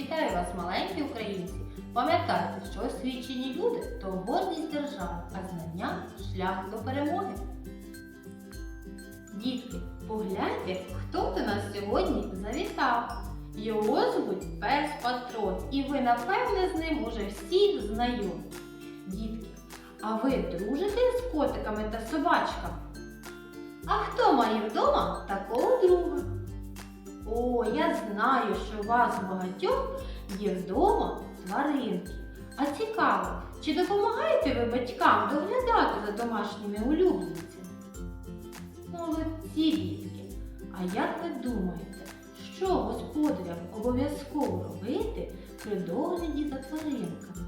Вітаю вас, маленькі українці! Пам'ятайте, що освічені люди то гордість держави, а знання шлях до перемоги. Дітки, погляньте, хто до нас сьогодні завітав. Його звуть пес Патрон, і ви, напевне, з ним уже всі знайомі. Дітки, а ви дружите з котиками та собачками? А хто має вдома такого друга? О, я знаю, що у вас багатьох є вдома тваринки. А цікаво, чи допомагаєте ви батькам доглядати за домашніми улюбленцями? Молодці дітки. А як ви думаєте, що господарям обов'язково робити при догляді за тваринками?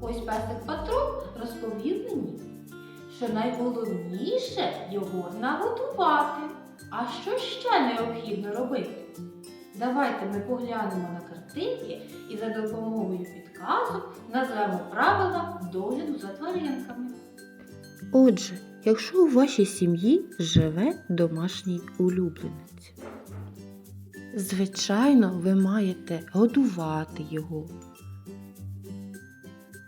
Ось песик Патрон розповів мені, що найголовніше його нагодувати. А що ще необхідно робити? Давайте ми поглянемо на картинки і за допомогою підказок назвемо правила догляду за тваринками. Отже, якщо у вашій сім'ї живе домашній улюбленець, звичайно, ви маєте годувати його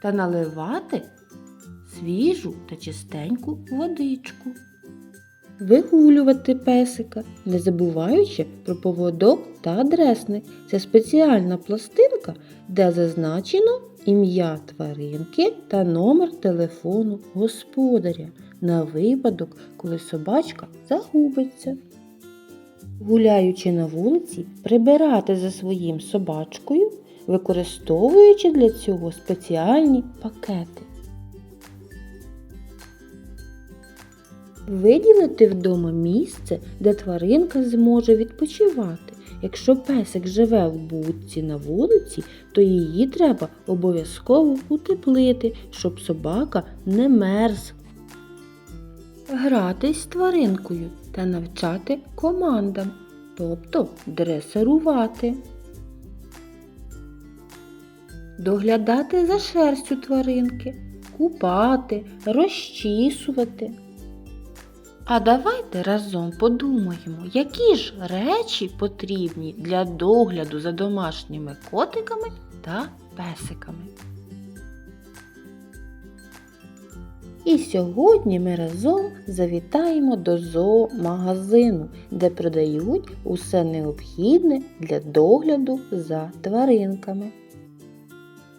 та наливати свіжу та чистеньку водичку. Вигулювати песика, не забуваючи про поводок та адресник. Це спеціальна пластинка, де зазначено ім'я тваринки та номер телефону господаря на випадок, коли собачка загубиться. Гуляючи на вулиці, прибирати за своїм собачкою, використовуючи для цього спеціальні пакети. Виділити вдома місце, де тваринка зможе відпочивати. Якщо песик живе в будці на вулиці, то її треба обов'язково утеплити, щоб собака не мерз. Гратись з тваринкою та навчати командам, тобто дресирувати. Доглядати за шерстю тваринки, купати, розчісувати. А давайте разом подумаємо, які ж речі потрібні для догляду за домашніми котиками та песиками. І сьогодні ми разом завітаємо до зоомагазину, де продають усе необхідне для догляду за тваринками.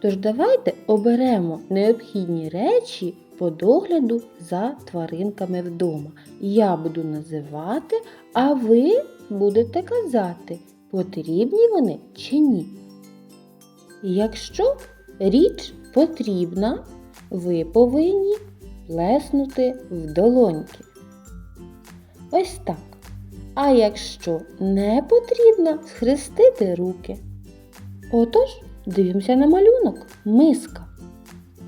Тож давайте оберемо необхідні речі по догляду за тваринками вдома. Я буду називати, а ви будете казати, потрібні вони чи ні. Якщо річ потрібна, ви повинні плеснути в долоньки. Ось так. А якщо не потрібна, схрестити руки. Отож, дивимося на малюнок. Миска.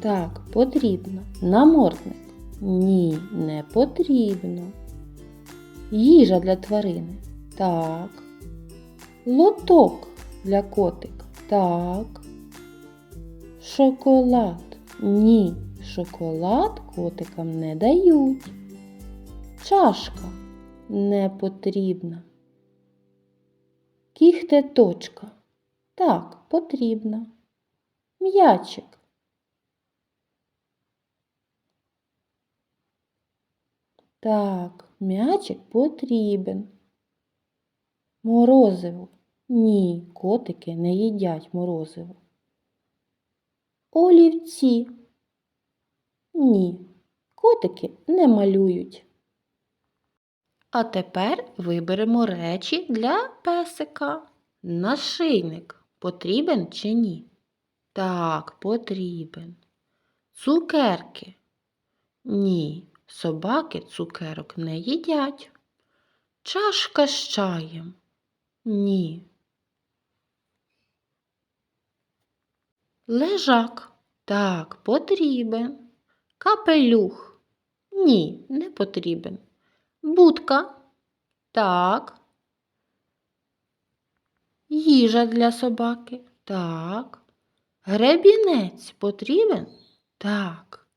Так, потрібно. Намордник. Ні, не потрібно. Їжа для тварини. Так. Лоток для котика. Так. Шоколад. Ні, шоколад котикам не дають. Чашка не потрібна. Кіхтеточка. Так, потрібна. М'ячик. Так, м'ячик потрібен. Морозиво. Ні, котики не їдять морозиво. Олівці. Ні, котики не малюють. А тепер виберемо речі для песика. Нашийник потрібен чи ні? Так, потрібен. Цукерки. Ні, собаки цукерок не їдять. Чашка з чаєм. Ні. Лежак. Так, потрібен. Капелюх. Ні, не потрібен. Будка. Так. Їжа для собаки. Так. Гребінець потрібен? Так.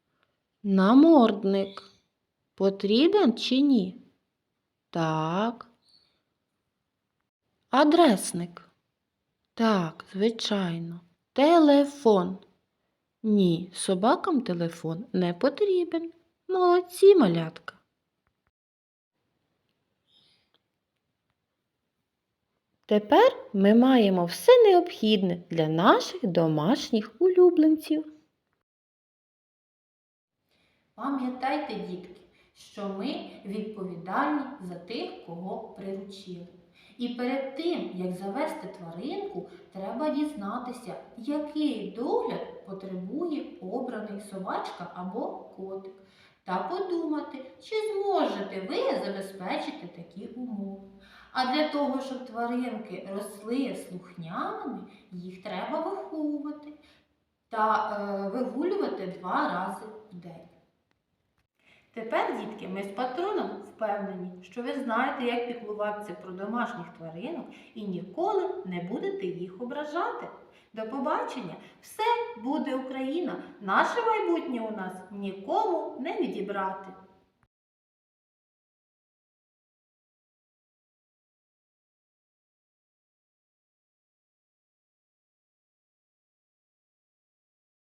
Намордник потрібен чи ні? Так. Адресник. Так, звичайно. Телефон. Ні, собакам телефон не потрібен. Молодці, малятка. Тепер ми маємо все необхідне для наших домашніх улюбленців. Пам'ятайте, дітки, що ми відповідальні за тих, кого приручили. І перед тим, як завести тваринку, треба дізнатися, який догляд потребує обраний собачка або котик, та подумати, чи зможете ви забезпечити такі умови. А для того, щоб тваринки росли слухняними, їх треба виховувати та е, вигулювати два рази в день. Тепер, дітки, ми з патроном впевнені, що ви знаєте, як піклуватися про домашніх тваринок і ніколи не будете їх ображати. До побачення! Все буде Україна! Наше майбутнє у нас нікому не відібрати.